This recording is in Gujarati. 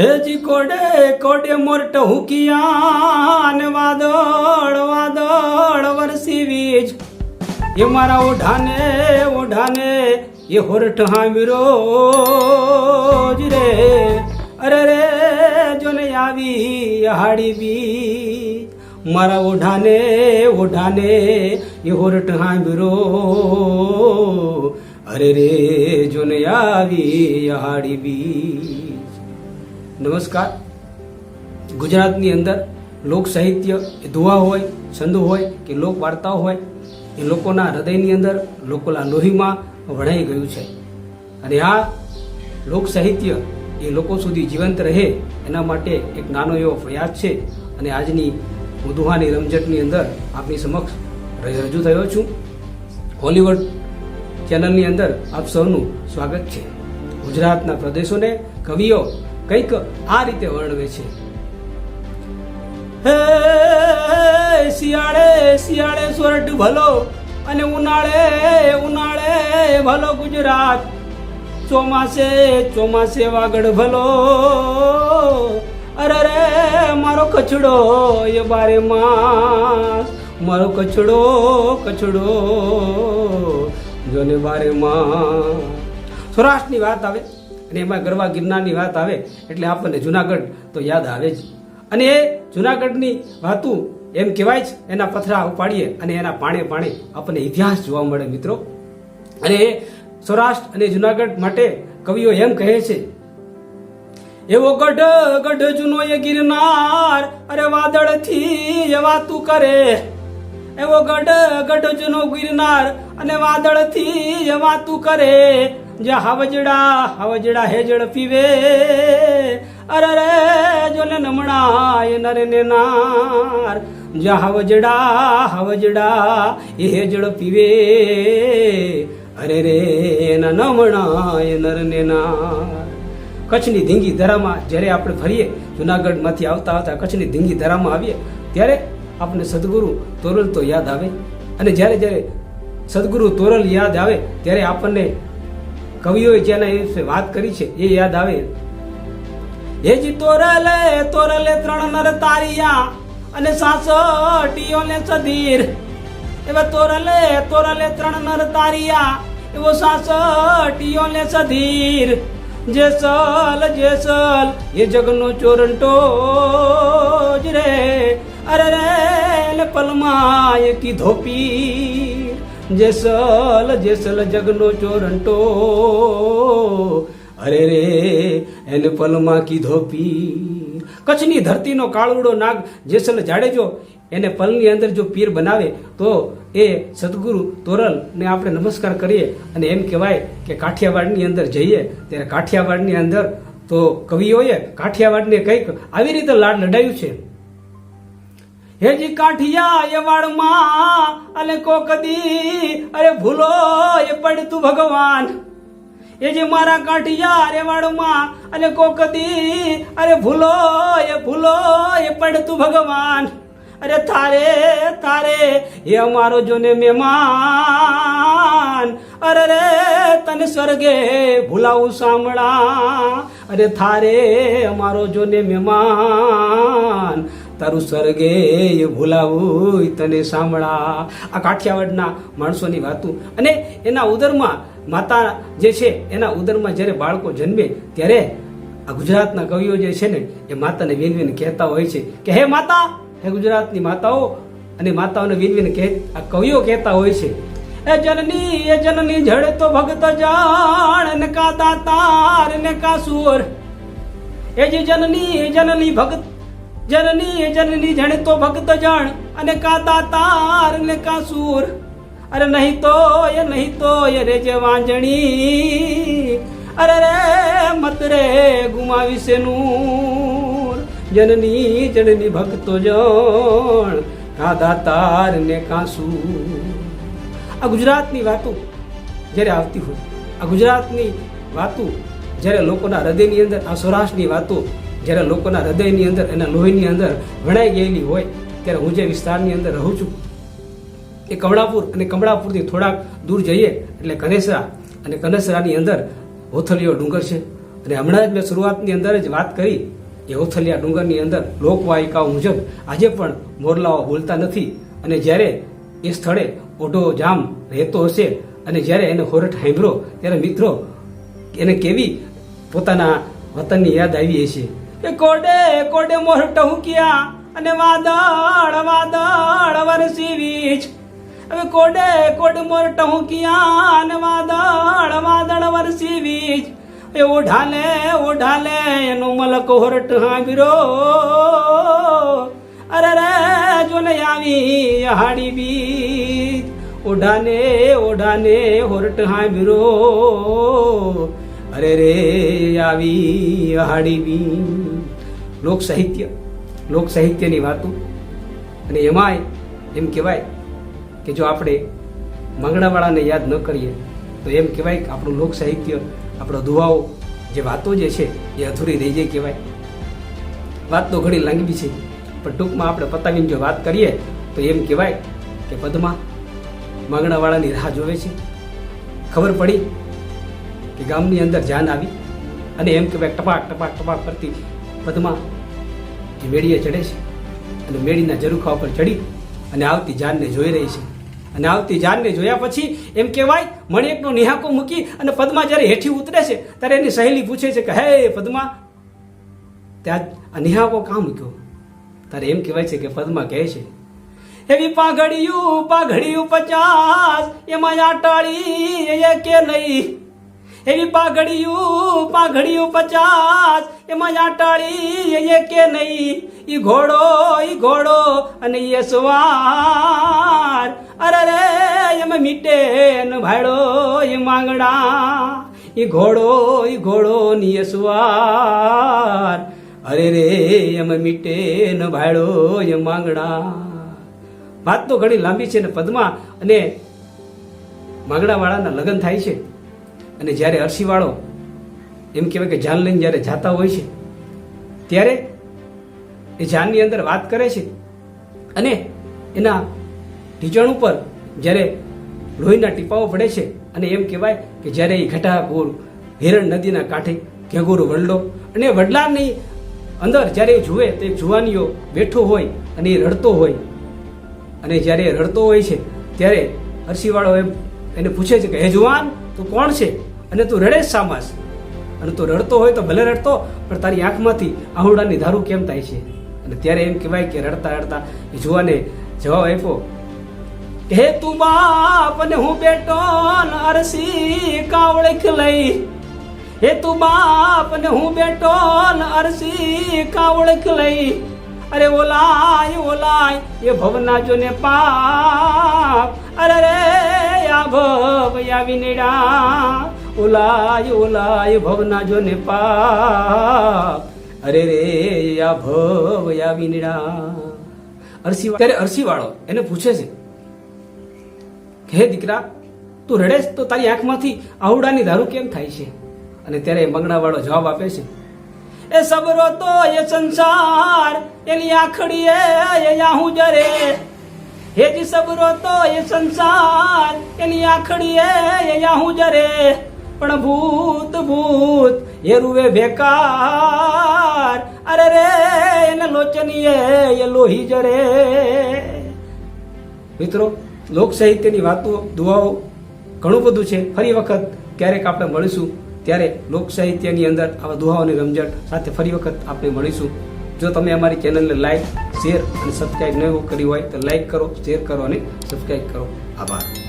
હેજી કોડે કોડે મોરટ હુકિયાન, વાદળ વાદળ વરસી વીજ. એ મારા ઓઢાને ઓઢાને, એ હોરઠ હામીરો જ રે. અરે રે, જોને આવી હાડી બી મારા ઓઢાને ઓઢાને, એ હોરઠ હામીરો અરે રે, જોને આવી હાડી બી નમસ્કાર. ગુજરાતની અંદર લોક સાહિત્ય એ દુહા હોય, છંદો હોય કે લોક વાર્તાઓ હોય, એ લોકોના હૃદયની અંદર લોકોના લોહીમાં વણાઈ ગયું છે. અને આ લોક સાહિત્ય એ લોકો સુધી જીવંત રહે એના માટે એક નાનો એવો પ્રયાસ છે અને આજની હું દુહાની રમઝટની અંદર આપની સમક્ષ રજૂ થયો છું. હોલીવુડ ચેનલની અંદર આપ સૌનું સ્વાગત છે. ગુજરાતના પ્રદેશોને, કવિઓ કંઈક આ રીતે વર્ણવે છે. હે, શિયાળે શિયાળે સોરઠ ભલો અને ઉનાળે ઉનાળે ભલો ગુજરાત. ચોમાસે ચોમાસે વાગડ ભલો. અરે રે મારો કચડો એ બારે માસ. મારો કચડો કચડો જોને બારે માં સૌરાષ્ટ્રની વાત આવે. અને એમાં ગરવા ગિરનારની વાત આવે એટલે આપણને જુનાગઢ તો યાદ આવે જ. અને એ જુનાગઢની વાતું એમ કહેવાય જ, એના પથરા ઉપાડીએ અને એના પાણે પાણે આપણને ઇતિહાસ જોવા મળે મિત્રો. અને એ સૌરાષ્ટ્ર અને જુનાગઢ માટે કવિઓ એમ કહે છે, એવો ગઢ ગઢ જૂનો એ ગિરનાર, અરે વાદળથી એ વાતું કરે. એવો ગઢ ગઢ જૂનો ગિરનાર, અને વાદળથી એ વાતું કરે. જે હાવજડા હાવજડા હેજળ પીવે. અરે રે, જોને નમણા એ નરે ને નાર. જે હાવજડા હાવજડા એ હેજળ પીવે. અરે રે એના નમણા એ નર ને નાર. કચ્છની ધીંગી ધરામાં જ્યારે આપણે ફરીએ, જુનાગઢમાંથી આવતા આવતા કચ્છની ધીંગી ધરામાં આવીએ, ત્યારે આપણને સદગુરુ તોરલ તો યાદ આવે. અને જ્યારે જ્યારે સદગુરુ તોરલ યાદ આવે, ત્યારે આપણને કવિઓએ જેના એ વિશે વાત કરી છે, એ યાદ આવે. હેજી તોરલે તોરલે ત્રણ નર તારિયા અને સાસટીઓ ને સધીર. એવા તોરલે તોરલે ત્રણ નર તારિયા, એવો સાસટીઓ ને સધીર જેસલ જેસલ એ જગનો ચોરંટો જ રે. અરે રે પલમાય કી ધોપી જેસલ જેસલ જગનો ચોરંટો. અરે રે, એને પલમાં કીધો પીર કચ્છની ધરતીનો કાળુડો નાગ જેસલ જાડેજો, એને પલની અંદર જો પીર બનાવે, તો એ સદગુરુ તોરલ ને આપણે નમસ્કાર કરીએ અને એમ કહેવાય કે કાઠિયાવાડની અંદર જઈએ, ત્યારે કાઠિયાવાડની અંદર તો કવિઓએ કાઠિયાવાડને કંઈક આવી રીતે લાડ લડાયું છે. હેજી કાઠિયા એ અને કોકદી અરે ભૂલો, એ પડતું ભગવાન. એ જે મારા કાંઠિયા રે વાળમાં અને કોકદી અરે ભૂલો, એ ભૂલો, એ પડતું ભગવાન. અરે તારે તારે એ અમારો જોને મહેમાન. અરે રે, તને સ્વર્ગે ભૂલાવું સાંભળા. અરે થારે, અમારો જોને મહેમાન. તારું સ્વર્ગે એ ભૂલાવું તને સાંભળા. આ કાઠિયાવાડના માણસોની વાતું. અને એના ઉદરમાં માતા જે છે, એના ઉદરમાં જ્યારે બાળકો જન્મે, ત્યારે આ ગુજરાતના કવિઓ જે છે ને, એ માતાને વિનવીને કહેતા હોય છે કે, હે માતા, હે ગુજરાતની માતાઓ. અને માતાઓને વિનવીને કહે, આ કવિઓ કહેતા હોય છે, એ જનની એ જનની જડ તો ભગત જાણ, ને કા દાતાર, ને કા સુર. એ જે જનની, એ જનની ભગત જનની જનની જણ તો ભક્ત જાણ, અને કા દાતાર ને કા સુર અરે નહીં તો એ નહીં તો એ રે જે વાંજણી. અરે રે મત રે ગુમાવી છે નૂર. જનની જનની ભક્તો જણ કા દાતાર ને કા સુર આ ગુજરાતની વાતો જ્યારે આવતી હોય, આ ગુજરાતની વાતો જ્યારે લોકોના હૃદયની અંદર, આ સૌરાષ્ટ્રની વાતો જ્યારે લોકોના હૃદયની અંદર એના લોહીની અંદર વણાઈ ગયેલી હોય, ત્યારે હું જે વિસ્તારની અંદર રહું છું, એ કમળાપુર અને કમળાપુરથી થોડાક દૂર જઈએ એટલે કનેસરા અને કનેસરાની અંદર હોથલીઓ ડુંગર છે. અને હમણાં જ મેં શરૂઆતની અંદર જ વાત કરી કે ઓથલિયા ડુંગરની અંદર લોકવાયિકાઓ મુજબ આજે પણ મોરલાઓ બોલતા નથી. અને જ્યારે એ સ્થળે ઓઢો જામ રહેતો હશે અને જ્યારે એને હોરઠ સાંભળો ત્યારે મિત્રો, એને કેવી પોતાના વતનની યાદ આવી હશે. કોડે કોડે મોર ટહુકિયા અને વાદળ વાદળ વરસી વીજ. હવે કોડે કોડે મોર ટહુકિયા અને વાદળ વાદળ વરસી વીજ. એ ઓઢાલે ઓઢાલે, એનો મલક હોરટ હાંભરો અરે રે, જોને આવી હાડી બીજ. ઓઢાને ઓઢાને હોરટ હાંભરો અરે રે આવી હાડી બી લોક સાહિત્ય, લોક સાહિત્યની વાતો. અને એમાંય એમ કહેવાય કે જો આપણે મંગળાવાળાને યાદ ન કરીએ, તો એમ કહેવાય કે આપણું લોક સાહિત્ય, આપણો દુવાઓ જે વાતો જે છે, એ અધૂરી રહી જાય કહેવાય. વાત તો ઘણી લાંબી છે, પણ ટૂંકમાં આપણે પતાવીને જો વાત કરીએ, તો એમ કહેવાય કે પદ્મા માંગણાવાળાની રાહ જોવે છે. ખબર પડી? કે ગામની અંદર જાન આવી અને એમ કહેવાય ટપાક ટપાક ટપાક કરતી પદ્મા એ મેળીએ ચડે છે. અને મેળીના ઝરૂખા ઉપર ચડી અને આવતી જાનને જોઈ રહી છે. અને આવતી જાનને જોયા પછી એમ કહેવાય, મણિકનો નિહાકો મૂકી અને પદ્મા જ્યારે હેઠી ઉતરે છે, ત્યારે એની સહેલી પૂછે છે કે, હે પદ્મા. ત્યાં આ નિહાકો કામ મૂક્યો? ત્યારે એમ કહેવાય છે કે પદ્મા કહે છે, એવી પાઘડિયું પાઘડિયું પચાસ એમાં આટાળી એ કે નહીં. એવી પાઘડિયું પાઘડિયું પચાસ, એમાં આટાળી, એ કે નહીં? ઈ ઘોડો ઈ ઘોડો અને એ સવાર અરે રે, એમ મીટે ન ભાડો એ માંગણા. ઈ ઘોડો ઈ ઘોડો ની એ સવાર અરે રે, એમ મીટે ન ભાડો એ માંગણા. વાત તો ઘણી લાંબી છે ને પદમાં અને માંગડાવાળાના લગ્ન થાય છે. અને જ્યારે અરસીવાળો એમ કહેવાય કે જાન લઈને જ્યારે જાતા હોય છે, ત્યારે એ જાનની અંદર વાત કરે છે અને એના ઢીચણ ઉપર જ્યારે લોહીના ટીપાઓ પડે છે અને એમ કહેવાય કે જ્યારે એ ઘટાઘોર હિરણ નદીના કાંઠે ઘેઘોરો વડલો અને વડલાની અંદર જ્યારે એ જુએ તો જુવાનીઓ બેઠો હોય અને એ રડતો હોય. અને જ્યારે એ રડતો હોય છે, ત્યારે અરસીવાળો એમ એને પૂછે છે કે, હે જુવાન, તું કોણ છે? અને તું રડે જ સામાસ અને તું રડતો હોય તો ભલે રડતો, પણ તારી આંખમાંથી આહુડાની ધારું કેમ થાય છે? અને ત્યારે એમ કહેવાય કે રડતા રડતા જુવાને જવાબ આપ્યો, હે તું બાપ અને હું બેટો ન અરસી કાવળખ લઈ. હે તું બાપ અને હું બેટો ન અરસી કાવળખ લઈ. અરે ઓલાય ઓલાય, એ ભવના જોને પાપ. અરે રે, આ ભવ આવી નીડા ઓલાય ઓલાય ભવના જોને પાપ અરે રે આ ભવ આવી વિનડા અરસી ત્યારે અરસી વાળો એને પૂછે છે હે દીકરા તું રડે તો તારી આંખમાંથી આહુડાની દારૂ કેમ થાય છે અને ત્યારે મંગણા વાળો જવાબ આપે છે, એ સબરો તો એ સંસાર, એની આખડી એ યાહું જરે. હેજી સબરો તો એ સંસાર, એની આખડી એ યાહું જરે. પણ ભૂત ભૂત એ રૂવે બેકાર અરે રે, એને લોચનીએ, એ લોહી જરે. મિત્રો, લોક સાહિત્યની વાતો, દુઆઓ ઘણું બધું છે. ફરી વખત ક્યારેક આપણે મળીશું, ત્યારે લોક સાહિત્યની અંદર આવા દુહાઓની રમઝટ સાથે ફરી વખત આપણે મળીશું. જો તમે અમારી ચેનલને લાઈક, શેર અને સબસ્ક્રાઈબ ન કરી હોય, તો લાઈક કરો, શેર કરો અને સબસ્ક્રાઈબ કરો. આભાર.